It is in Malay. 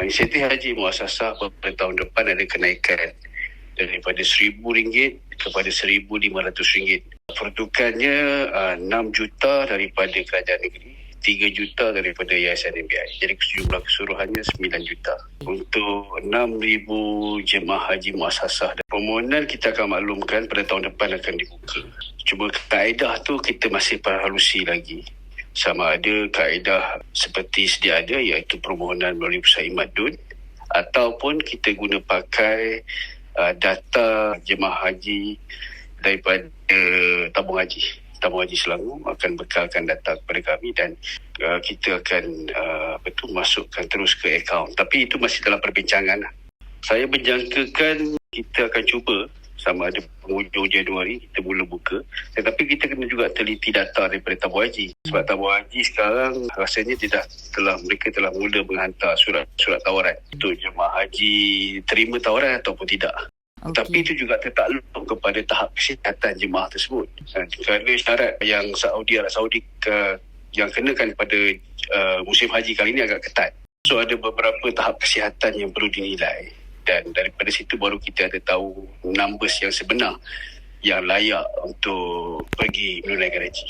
Insentif haji muasasah pada tahun depan ada kenaikan daripada RM1,000 kepada RM1,500. Peruntukannya uh, 6 juta daripada kerajaan negeri, 3 juta daripada Yayasan MBI. Jadi jumlah keseluruhannya 9 juta. Untuk 6,000 jemaah haji muasasah. Dan permohonan kita akan maklumkan pada tahun depan akan dibuka. Cuma kaedah tu kita masih perhalusi lagi sama ada kaedah seperti sedia ada iaitu permohonan melalui pusat imadun ataupun kita guna pakai uh, data jemaah haji daripada uh, tabung haji. Tabung haji Selangor akan bekalkan data kepada kami dan uh, kita akan uh, betul masukkan terus ke akaun. Tapi itu masih dalam perbincangan saya menjangkakan kita akan cuba sama ada penghujung Januari kita mula buka tetapi kita kena juga teliti data daripada tabung haji sebab tabung haji sekarang rasanya tidak telah mereka telah mula menghantar surat-surat tawaran untuk jemaah haji terima tawaran ataupun tidak Okay. Tapi itu juga tertakluk kepada tahap kesihatan jemaah tersebut. Kerana syarat yang Saudi Arab Saudi ke, yang kenakan pada uh, musim haji kali ini agak ketat. So ada beberapa tahap kesihatan yang perlu dinilai dan daripada situ baru kita ada tahu numbers yang sebenar yang layak untuk pergi menunaikan haji.